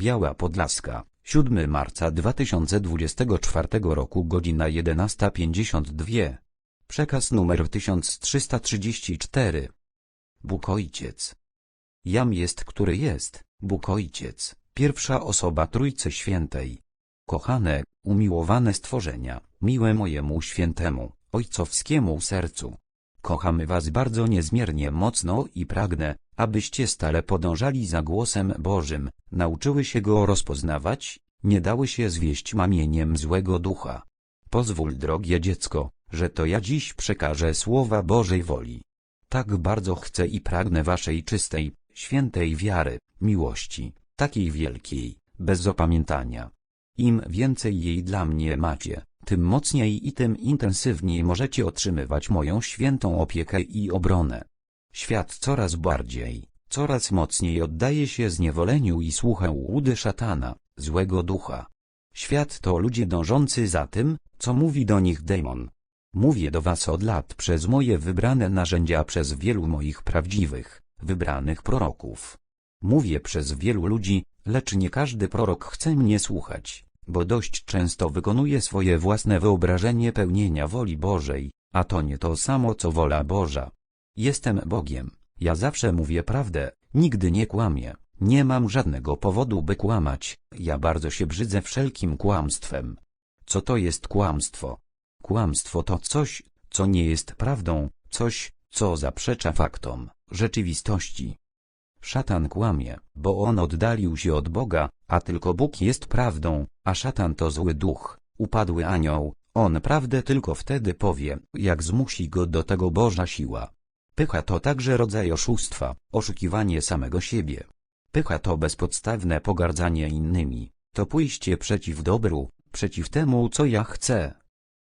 Biała Podlaska, 7 marca 2024 roku godzina 11.52. Przekaz numer 1334. Bóg Ojciec. Jam jest, który jest, Bóg Ojciec, pierwsza osoba Trójcy Świętej. Kochane, umiłowane stworzenia, miłe mojemu świętemu, ojcowskiemu sercu. Kochamy was bardzo niezmiernie mocno i pragnę, abyście stale podążali za głosem Bożym, nauczyły się go rozpoznawać, nie dały się zwieść mamieniem złego ducha. Pozwól drogie dziecko, że to ja dziś przekażę słowa Bożej woli. Tak bardzo chcę i pragnę waszej czystej, świętej wiary, miłości, takiej wielkiej, bez opamiętania. Im więcej jej dla mnie macie, tym mocniej i tym intensywniej możecie otrzymywać moją świętą opiekę i obronę. Świat coraz bardziej, coraz mocniej oddaje się zniewoleniu i słuchę łudy szatana, złego ducha. Świat to ludzie dążący za tym, co mówi do nich demon. Mówię do was od lat przez moje wybrane narzędzia przez wielu moich prawdziwych, wybranych proroków. Mówię przez wielu ludzi, lecz nie każdy prorok chce mnie słuchać, bo dość często wykonuje swoje własne wyobrażenie pełnienia woli Bożej, a to nie to samo co wola Boża. Jestem Bogiem, ja zawsze mówię prawdę, nigdy nie kłamię, nie mam żadnego powodu by kłamać, ja bardzo się brzydzę wszelkim kłamstwem. Co to jest kłamstwo? Kłamstwo to coś, co nie jest prawdą, coś, co zaprzecza faktom, rzeczywistości. Szatan kłamie, bo on oddalił się od Boga, a tylko Bóg jest prawdą, a szatan to zły duch, upadły anioł, on prawdę tylko wtedy powie, jak zmusi go do tego Boża siła. Pycha to także rodzaj oszustwa, oszukiwanie samego siebie. Pycha to bezpodstawne pogardzanie innymi, to pójście przeciw dobru, przeciw temu co ja chcę.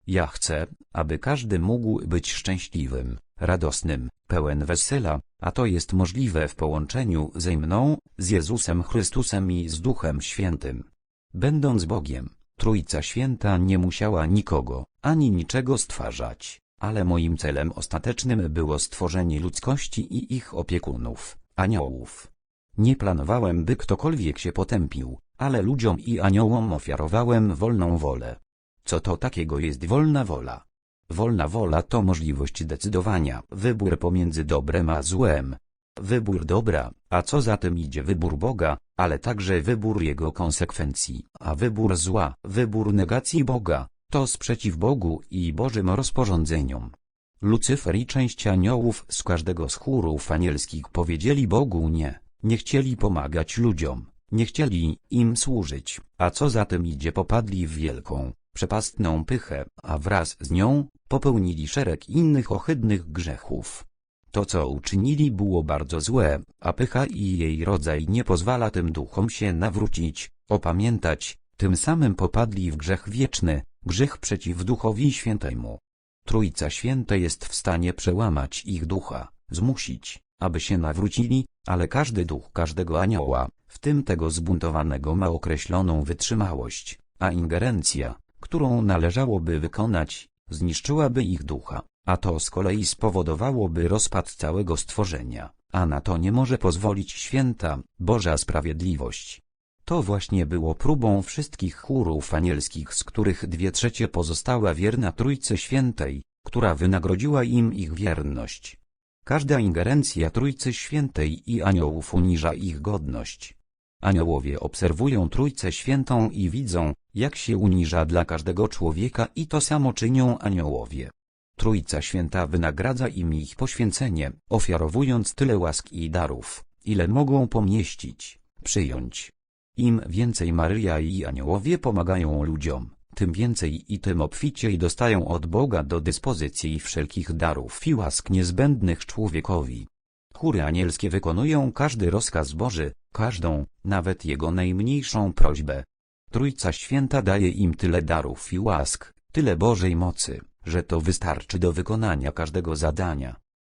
Ja chcę, aby każdy mógł być szczęśliwym, radosnym, pełen wesela, a to jest możliwe w połączeniu ze mną, z Jezusem Chrystusem i z Duchem Świętym. Będąc Bogiem, Trójca Święta nie musiała nikogo, ani niczego stwarzać, ale moim celem ostatecznym było stworzenie ludzkości i ich opiekunów, aniołów. Nie planowałem, by ktokolwiek się potępił, ale ludziom i aniołom ofiarowałem wolną wolę. Co to takiego jest wolna wola? Wolna wola to możliwość decydowania, wybór pomiędzy dobrem a złem. Wybór dobra, a co za tym idzie wybór Boga, ale także wybór Jego konsekwencji, a wybór zła, wybór negacji Boga, to sprzeciw Bogu i Bożym rozporządzeniom. Lucyfer i część aniołów z każdego z chórów anielskich powiedzieli Bogu nie, nie chcieli pomagać ludziom, nie chcieli im służyć, a co za tym idzie popadli w wielką, przepastną pychę, a wraz z nią, popełnili szereg innych ohydnych grzechów. To co uczynili było bardzo złe, a pycha i jej rodzaj nie pozwala tym duchom się nawrócić, opamiętać, tym samym popadli w grzech wieczny, grzech przeciw Duchowi Świętemu. Trójca Święta jest w stanie przełamać ich ducha, zmusić, aby się nawrócili, ale każdy duch każdego anioła, w tym tego zbuntowanego ma określoną wytrzymałość, a ingerencja, którą należałoby wykonać, zniszczyłaby ich ducha, a to z kolei spowodowałoby rozpad całego stworzenia, a na to nie może pozwolić święta, Boża Sprawiedliwość. To właśnie było próbą wszystkich chórów anielskich z których dwie trzecie pozostała wierna Trójcy Świętej, która wynagrodziła im ich wierność. Każda ingerencja Trójcy Świętej i aniołów uniża ich godność. Aniołowie obserwują Trójcę Świętą i widzą, jak się uniża dla każdego człowieka i to samo czynią aniołowie. Trójca Święta wynagradza im ich poświęcenie, ofiarowując tyle łask i darów, ile mogą pomieścić, przyjąć. Im więcej Maryja i aniołowie pomagają ludziom, tym więcej i tym obficiej dostają od Boga do dyspozycji wszelkich darów i łask niezbędnych człowiekowi. Chóry anielskie wykonują każdy rozkaz Boży, każdą, nawet jego najmniejszą prośbę. Trójca Święta daje im tyle darów i łask, tyle Bożej mocy, że to wystarczy do wykonania każdego zadania.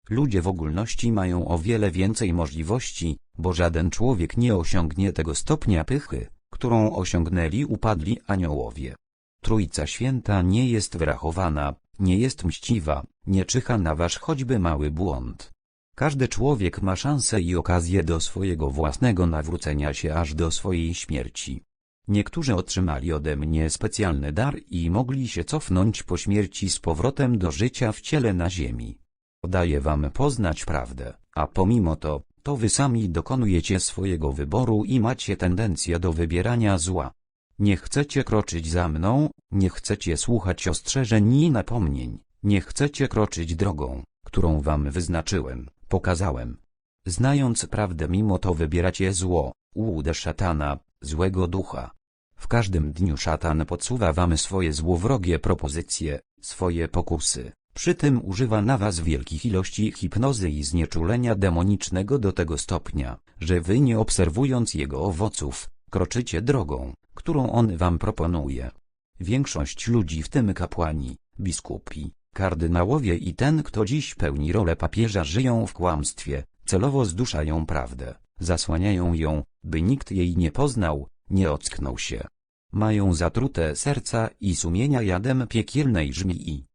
Ludzie w ogólności mają o wiele więcej możliwości, bo żaden człowiek nie osiągnie tego stopnia pychy, którą osiągnęli upadli aniołowie. Trójca Święta nie jest wyrachowana, nie jest mściwa, nie czyha na wasz choćby mały błąd. Każdy człowiek ma szansę i okazję do swojego własnego nawrócenia się aż do swojej śmierci. Niektórzy otrzymali ode mnie specjalny dar i mogli się cofnąć po śmierci z powrotem do życia w ciele na ziemi. Daję wam poznać prawdę, a pomimo to, to wy sami dokonujecie swojego wyboru i macie tendencję do wybierania zła. Nie chcecie kroczyć za mną, nie chcecie słuchać ostrzeżeń i napomnień, nie chcecie kroczyć drogą, którą wam wyznaczyłem, pokazałem. Znając prawdę mimo to wybieracie zło, łudę szatana, złego ducha. W każdym dniu szatan podsuwa wam swoje złowrogie propozycje, swoje pokusy. Przy tym używa na was wielkich ilości hipnozy i znieczulenia demonicznego do tego stopnia, że wy nie obserwując jego owoców, kroczycie drogą, którą on wam proponuje. Większość ludzi w tym kapłani, biskupi, kardynałowie i ten kto dziś pełni rolę papieża żyją w kłamstwie, celowo zduszają prawdę, zasłaniają ją, by nikt jej nie poznał, nie ocknął się. Mają zatrute serca i sumienia jadem piekielnej żmii.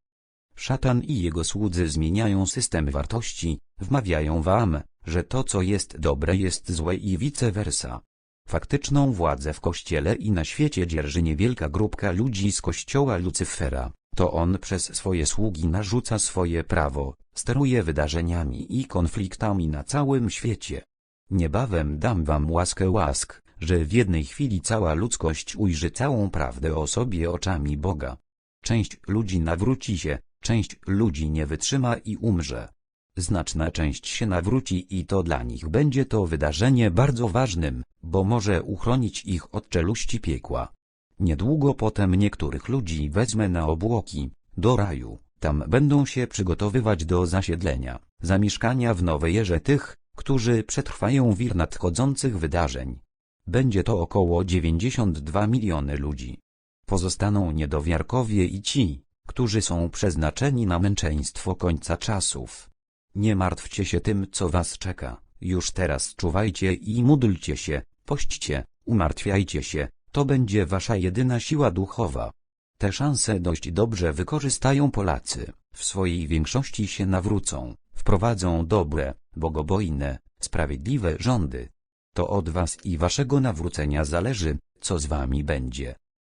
Szatan i jego słudzy zmieniają system wartości, wmawiają wam, że to co jest dobre jest złe i vice versa. Faktyczną władzę w kościele i na świecie dzierży niewielka grupka ludzi z kościoła Lucyfera. To on przez swoje sługi narzuca swoje prawo, steruje wydarzeniami i konfliktami na całym świecie. Niebawem dam wam łaskę łask, że w jednej chwili cała ludzkość ujrzy całą prawdę o sobie oczami Boga. Część ludzi nawróci się, część ludzi nie wytrzyma i umrze. Znaczna część się nawróci i to dla nich będzie to wydarzenie bardzo ważnym, bo może uchronić ich od czeluści piekła. Niedługo potem niektórych ludzi wezmę na obłoki, do raju, tam będą się przygotowywać do zasiedlenia, zamieszkania w nowej erze tych, którzy przetrwają wir nadchodzących wydarzeń. Będzie to około 92 miliony ludzi. Pozostaną niedowiarkowie i ci, którzy są przeznaczeni na męczeństwo końca czasów. Nie martwcie się tym, co was czeka, już teraz czuwajcie i módlcie się, pośćcie, umartwiajcie się, to będzie wasza jedyna siła duchowa. Te szanse dość dobrze wykorzystają Polacy, w swojej większości się nawrócą, wprowadzą dobre, bogobojne, sprawiedliwe rządy. To od was i waszego nawrócenia zależy, co z wami będzie.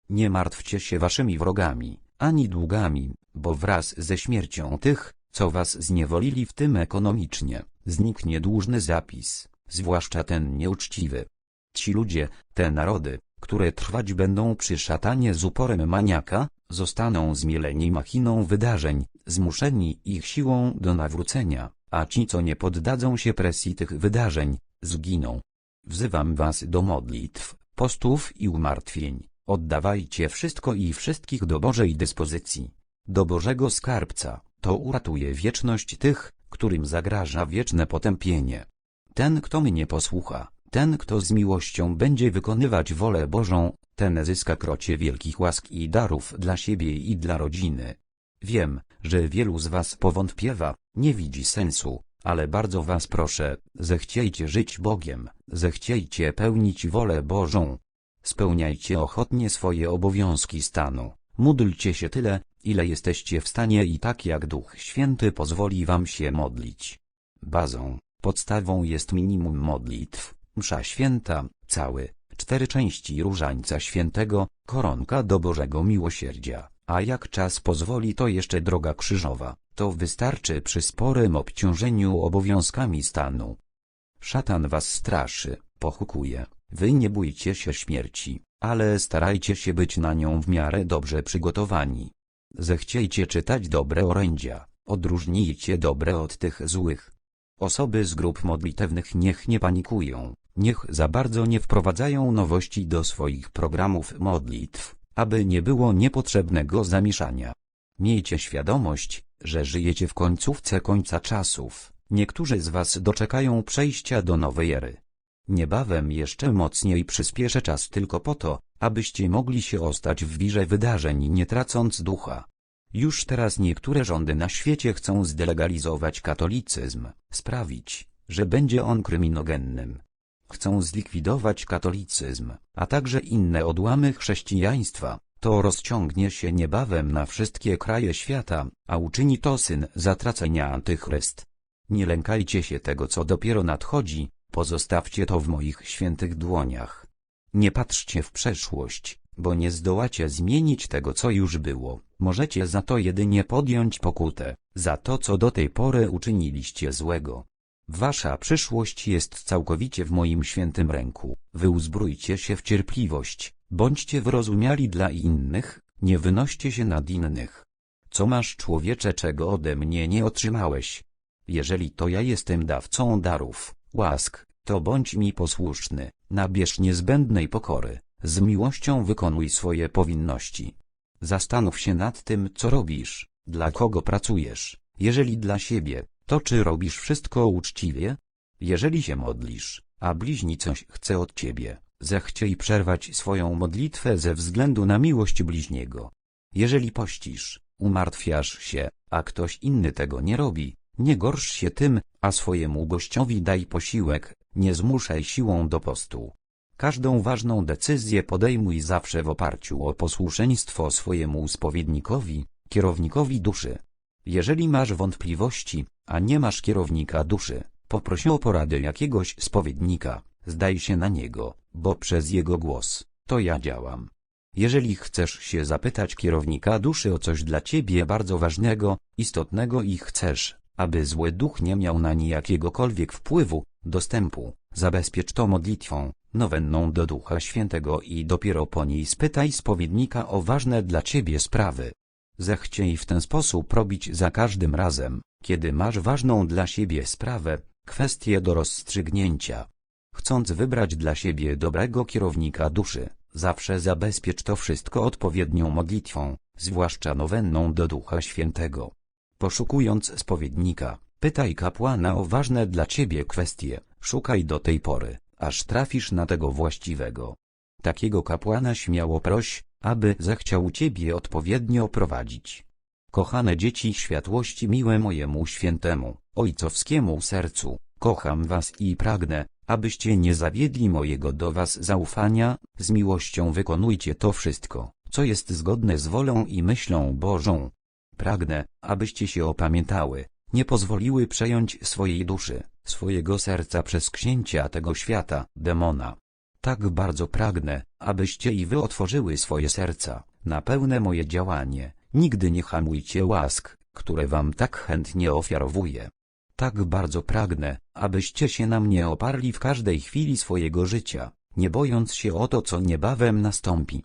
Nie martwcie się waszymi wrogami, ani długami, bo wraz ze śmiercią tych, co was zniewolili w tym ekonomicznie, zniknie dłużny zapis, zwłaszcza ten nieuczciwy. Ci ludzie, te narody, które trwać będą przy szatanie z uporem maniaka, zostaną zmieleni machiną wydarzeń, zmuszeni ich siłą do nawrócenia, a ci co nie poddadzą się presji tych wydarzeń, zginą. Wzywam was do modlitw, postów i umartwień, oddawajcie wszystko i wszystkich do Bożej dyspozycji, do Bożego Skarbca, to uratuje wieczność tych, którym zagraża wieczne potępienie. Ten kto mnie posłucha, ten, kto z miłością będzie wykonywać wolę Bożą, ten zyska krocie wielkich łask i darów dla siebie i dla rodziny. Wiem, że wielu z was powątpiewa, nie widzi sensu, ale bardzo was proszę, zechciejcie żyć Bogiem, zechciejcie pełnić wolę Bożą. Spełniajcie ochotnie swoje obowiązki stanu, módlcie się tyle, ile jesteście w stanie i tak jak Duch Święty pozwoli wam się modlić. Bazą, podstawą jest minimum modlitw Msza święta, cały, cztery części różańca świętego, koronka do Bożego Miłosierdzia, a jak czas pozwoli to jeszcze droga krzyżowa, to wystarczy przy sporym obciążeniu obowiązkami stanu. Szatan was straszy, pochukuje, wy nie bójcie się śmierci, ale starajcie się być na nią w miarę dobrze przygotowani. Zechciejcie czytać dobre orędzia, odróżnijcie dobre od tych złych. Osoby z grup modlitewnych niech nie panikują, niech za bardzo nie wprowadzają nowości do swoich programów modlitw, aby nie było niepotrzebnego zamieszania. Miejcie świadomość, że żyjecie w końcówce końca czasów, niektórzy z was doczekają przejścia do nowej ery. Niebawem jeszcze mocniej przyspieszę czas tylko po to, abyście mogli się ostać w wirze wydarzeń nie tracąc ducha. Już teraz niektóre rządy na świecie chcą zdelegalizować katolicyzm, sprawić, że będzie on kryminogennym. Chcą zlikwidować katolicyzm, a także inne odłamy chrześcijaństwa. To rozciągnie się niebawem na wszystkie kraje świata, a uczyni to syn zatracenia antychryst. Nie lękajcie się tego, co dopiero nadchodzi, pozostawcie to w moich świętych dłoniach. Nie patrzcie w przeszłość, bo nie zdołacie zmienić tego, co już było. Możecie za to jedynie podjąć pokutę, za to, co do tej pory uczyniliście złego. Wasza przyszłość jest całkowicie w moim świętym ręku. Wy uzbrójcie się w cierpliwość, bądźcie wyrozumiali dla innych, nie wynoście się nad innych. Co masz człowiecze, czego ode mnie nie otrzymałeś? Jeżeli to ja jestem dawcą darów, łask, to bądź mi posłuszny, nabierz niezbędnej pokory, z miłością wykonuj swoje powinności. Zastanów się nad tym, co robisz, dla kogo pracujesz. Jeżeli dla siebie, to czy robisz wszystko uczciwie? Jeżeli się modlisz, a bliźni coś chce od ciebie, zechciej przerwać swoją modlitwę ze względu na miłość bliźniego. Jeżeli pościsz, umartwiasz się, a ktoś inny tego nie robi, nie gorsz się tym, a swojemu gościowi daj posiłek, nie zmuszaj siłą do postu. Każdą ważną decyzję podejmuj zawsze w oparciu o posłuszeństwo swojemu spowiednikowi, kierownikowi duszy. Jeżeli masz wątpliwości, a nie masz kierownika duszy, poproś o poradę jakiegoś spowiednika, zdaj się na niego, bo przez jego głos, to ja działam. Jeżeli chcesz się zapytać kierownika duszy o coś dla ciebie bardzo ważnego, istotnego i chcesz, aby zły duch nie miał na nie jakiegokolwiek wpływu, dostępu, zabezpiecz to modlitwą, nowenną do Ducha Świętego i dopiero po niej spytaj spowiednika o ważne dla ciebie sprawy. Zechciej w ten sposób robić za każdym razem, kiedy masz ważną dla siebie sprawę, kwestię do rozstrzygnięcia. Chcąc wybrać dla siebie dobrego kierownika duszy, zawsze zabezpiecz to wszystko odpowiednią modlitwą, zwłaszcza nowenną do Ducha Świętego. Poszukując spowiednika, pytaj kapłana o ważne dla ciebie kwestie, szukaj do tej pory, aż trafisz na tego właściwego. Takiego kapłana śmiało proś, aby zechciał ciebie odpowiednio prowadzić. Kochane dzieci światłości miłe mojemu świętemu, ojcowskiemu sercu, kocham was i pragnę, abyście nie zawiedli mojego do was zaufania, z miłością wykonujcie to wszystko, co jest zgodne z wolą i myślą Bożą. Pragnę, abyście się opamiętały, nie pozwoliły przejąć swojej duszy, swojego serca przez księcia tego świata, demona. Tak bardzo pragnę, abyście i wy otworzyły swoje serca, na pełne moje działanie, nigdy nie hamujcie łask, które wam tak chętnie ofiarowuję. Tak bardzo pragnę, abyście się na mnie oparli w każdej chwili swojego życia, nie bojąc się o to, co niebawem nastąpi.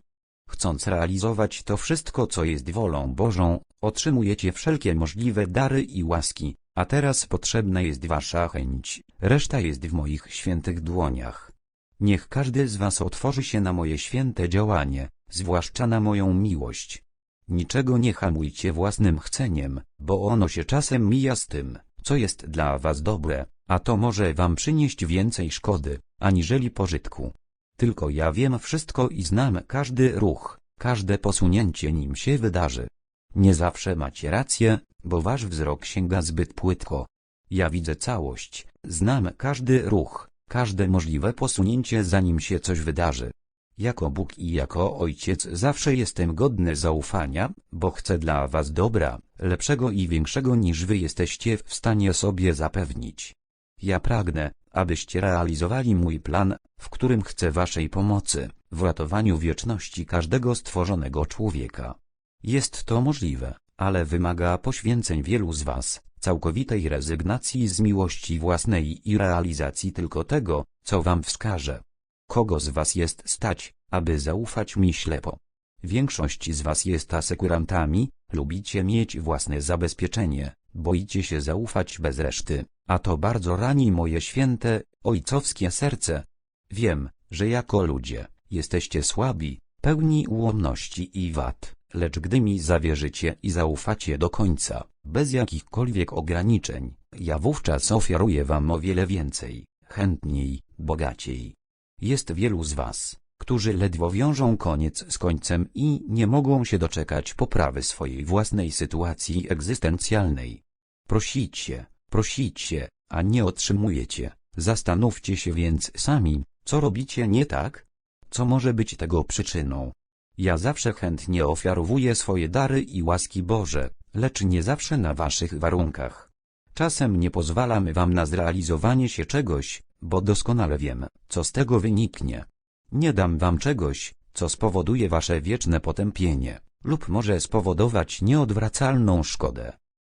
Chcąc realizować to wszystko, co jest wolą Bożą, otrzymujecie wszelkie możliwe dary i łaski, a teraz potrzebna jest wasza chęć, reszta jest w moich świętych dłoniach. Niech każdy z was otworzy się na moje święte działanie, zwłaszcza na moją miłość. Niczego nie hamujcie własnym chceniem, bo ono się czasem mija z tym, co jest dla was dobre, a to może wam przynieść więcej szkody, aniżeli pożytku. Tylko ja wiem wszystko i znam każdy ruch, każde posunięcie nim się wydarzy. Nie zawsze macie rację, bo wasz wzrok sięga zbyt płytko. Ja widzę całość, znam każdy ruch, każde możliwe posunięcie zanim się coś wydarzy. Jako Bóg i jako Ojciec zawsze jestem godny zaufania, bo chcę dla was dobra, lepszego i większego niż wy jesteście w stanie sobie zapewnić. Ja pragnę, abyście realizowali mój plan, w którym chcę waszej pomocy, w ratowaniu wieczności każdego stworzonego człowieka. Jest to możliwe, ale wymaga poświęceń wielu z was, całkowitej rezygnacji z miłości własnej i realizacji tylko tego, co wam wskażę. Kogo z was jest stać, aby zaufać mi ślepo? Większość z was jest asekurantami, lubicie mieć własne zabezpieczenie, boicie się zaufać bez reszty, a to bardzo rani moje święte, ojcowskie serce. Wiem, że jako ludzie, jesteście słabi, pełni ułomności i wad, lecz gdy mi zawierzycie i zaufacie do końca, bez jakichkolwiek ograniczeń, ja wówczas ofiaruję wam o wiele więcej, chętniej, bogaciej. Jest wielu z was, którzy ledwo wiążą koniec z końcem i nie mogą się doczekać poprawy swojej własnej sytuacji egzystencjalnej. Prosicie, prosicie, a nie otrzymujecie. Zastanówcie się więc sami, co robicie nie tak? Co może być tego przyczyną? Ja zawsze chętnie ofiarowuję swoje dary i łaski Boże, lecz nie zawsze na waszych warunkach. Czasem nie pozwalamy wam na zrealizowanie się czegoś, bo doskonale wiem, co z tego wyniknie. Nie dam wam czegoś, co spowoduje wasze wieczne potępienie, lub może spowodować nieodwracalną szkodę.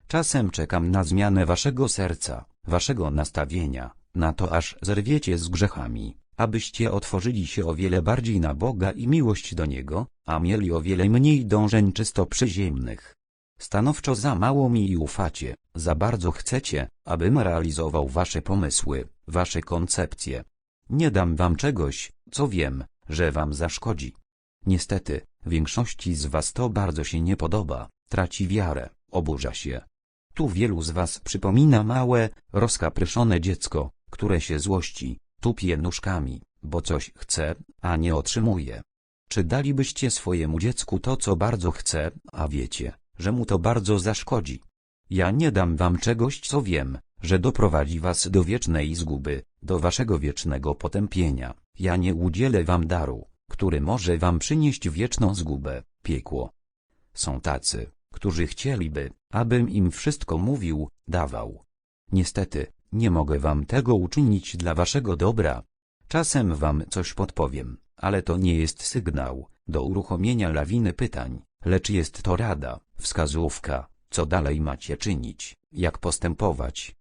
Czasem czekam na zmianę waszego serca, waszego nastawienia, na to aż zerwiecie z grzechami, abyście otworzyli się o wiele bardziej na Boga i miłość do Niego, a mieli o wiele mniej dążeń czysto przyziemnych. Stanowczo za mało mi ufacie, za bardzo chcecie, abym realizował wasze pomysły, wasze koncepcje. Nie dam wam czegoś, co wiem, że wam zaszkodzi. Niestety, większości z was to bardzo się nie podoba, traci wiarę, oburza się. Tu wielu z was przypomina małe, rozkapryszone dziecko, które się złości, tupie nóżkami, bo coś chce, a nie otrzymuje. Czy dalibyście swojemu dziecku to, co bardzo chce, a wiecie, że mu to bardzo zaszkodzi? Ja nie dam wam czegoś, co wiem, że doprowadzi was do wiecznej zguby, do waszego wiecznego potępienia. Ja nie udzielę wam daru, który może wam przynieść wieczną zgubę, piekło. Są tacy, którzy chcieliby, abym im wszystko mówił, dawał. Niestety, nie mogę wam tego uczynić dla waszego dobra. Czasem wam coś podpowiem, ale to nie jest sygnał do uruchomienia lawiny pytań, lecz jest to rada, wskazówka, co dalej macie czynić, jak postępować.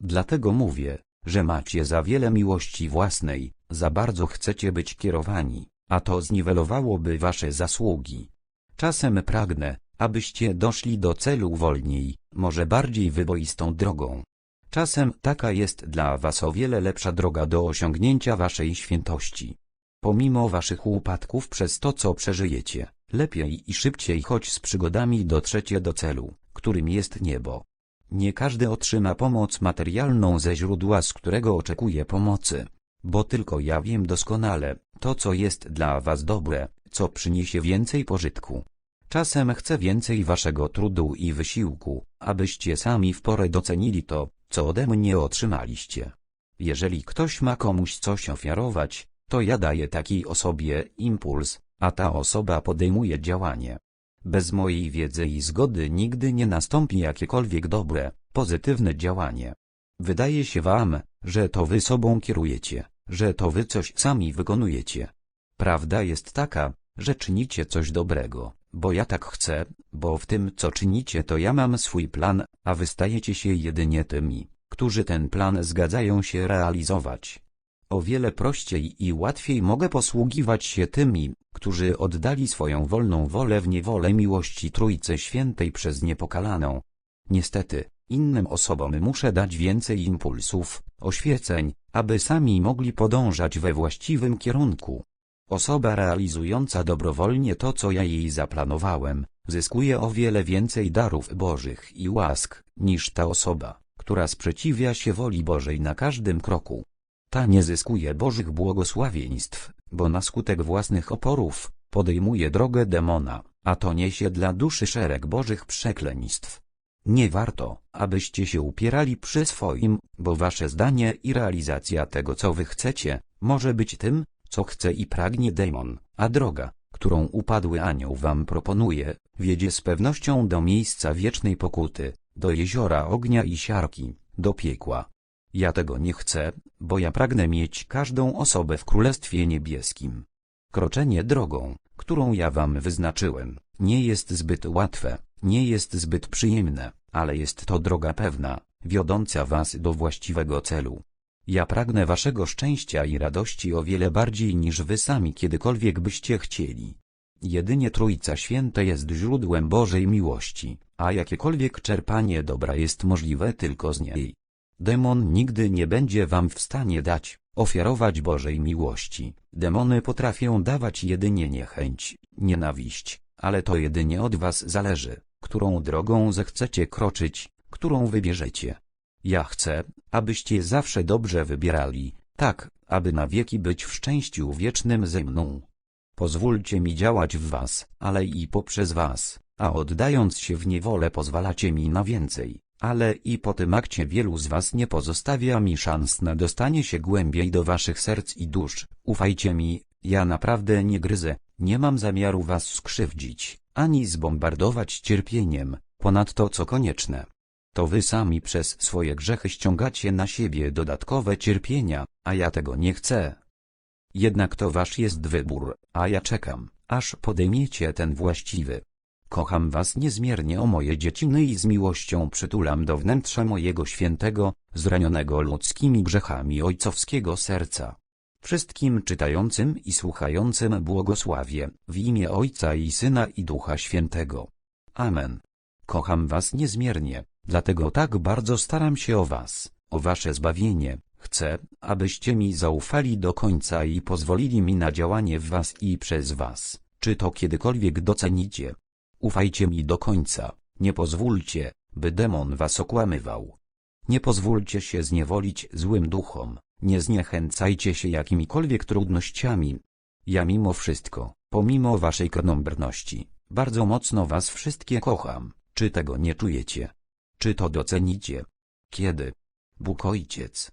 Dlatego mówię, że macie za wiele miłości własnej, za bardzo chcecie być kierowani, a to zniwelowałoby wasze zasługi. Czasem pragnę, abyście doszli do celu wolniej, może bardziej wyboistą drogą. Czasem taka jest dla was o wiele lepsza droga do osiągnięcia waszej świętości. Pomimo waszych upadków przez to co przeżyjecie, lepiej i szybciej choć z przygodami dotrzecie do celu, którym jest niebo. Nie każdy otrzyma pomoc materialną ze źródła, z którego oczekuje pomocy. Bo tylko ja wiem doskonale, to co jest dla was dobre, co przyniesie więcej pożytku. Czasem chcę więcej waszego trudu i wysiłku, abyście sami w porę docenili to, co ode mnie otrzymaliście. Jeżeli ktoś ma komuś coś ofiarować, to ja daję takiej osobie impuls, a ta osoba podejmuje działanie. Bez mojej wiedzy i zgody nigdy nie nastąpi jakiekolwiek dobre, pozytywne działanie. Wydaje się wam, że to wy sobą kierujecie, że to wy coś sami wykonujecie. Prawda jest taka, że czynicie coś dobrego, bo ja tak chcę, bo w tym co czynicie to ja mam swój plan, a wy stajecie się jedynie tymi, którzy ten plan zgadzają się realizować. O wiele prościej i łatwiej mogę posługiwać się tymi, którzy oddali swoją wolną wolę w niewolę miłości Trójcy Świętej przez niepokalaną. Niestety, innym osobom muszę dać więcej impulsów, oświeceń, aby sami mogli podążać we właściwym kierunku. Osoba realizująca dobrowolnie to, co ja jej zaplanowałem, zyskuje o wiele więcej darów bożych i łask, niż ta osoba, która sprzeciwia się woli Bożej na każdym kroku. Ta nie zyskuje bożych błogosławieństw, bo na skutek własnych oporów, podejmuje drogę demona, a to niesie dla duszy szereg bożych przekleństw. Nie warto, abyście się upierali przy swoim, bo wasze zdanie i realizacja tego co wy chcecie, może być tym, co chce i pragnie demon, a droga, którą upadły anioł wam proponuje, wiedzie z pewnością do miejsca wiecznej pokuty, do jeziora ognia i siarki, do piekła. Ja tego nie chcę, bo ja pragnę mieć każdą osobę w Królestwie Niebieskim. Kroczenie drogą, którą ja wam wyznaczyłem, nie jest zbyt łatwe, nie jest zbyt przyjemne, ale jest to droga pewna, wiodąca was do właściwego celu. Ja pragnę waszego szczęścia i radości o wiele bardziej niż wy sami kiedykolwiek byście chcieli. Jedynie Trójca Święta jest źródłem Bożej miłości, a jakiekolwiek czerpanie dobra jest możliwe tylko z niej. Demon nigdy nie będzie wam w stanie dać, ofiarować Bożej miłości. Demony potrafią dawać jedynie niechęć, nienawiść, ale to jedynie od was zależy, którą drogą zechcecie kroczyć, którą wybierzecie. Ja chcę, abyście zawsze dobrze wybierali, tak, aby na wieki być w szczęściu wiecznym ze mną. Pozwólcie mi działać w was, ale i poprzez was, a oddając się w niewolę pozwalacie mi na więcej, ale i po tym akcie wielu z was nie pozostawia mi szans na dostanie się głębiej do waszych serc i dusz. Ufajcie mi, ja naprawdę nie gryzę, nie mam zamiaru was skrzywdzić, ani zbombardować cierpieniem, ponad to co konieczne. To wy sami przez swoje grzechy ściągacie na siebie dodatkowe cierpienia, a ja tego nie chcę. Jednak to wasz jest wybór, a ja czekam, aż podejmiecie ten właściwy. Kocham was niezmiernie o moje dzieciny i z miłością przytulam do wnętrza mojego świętego, zranionego ludzkimi grzechami ojcowskiego serca. Wszystkim czytającym i słuchającym błogosławię, w imię Ojca i Syna i Ducha Świętego. Amen. Kocham was niezmiernie, dlatego tak bardzo staram się o was, o wasze zbawienie. Chcę, abyście mi zaufali do końca i pozwolili mi na działanie w was i przez was, czy to kiedykolwiek docenicie. Ufajcie mi do końca, nie pozwólcie, by demon was okłamywał. Nie pozwólcie się zniewolić złym duchom, nie zniechęcajcie się jakimikolwiek trudnościami. Ja mimo wszystko, pomimo waszej krnąbrności, bardzo mocno was wszystkie kocham, czy tego nie czujecie? Czy to docenicie? Kiedy? Bóg Ojciec,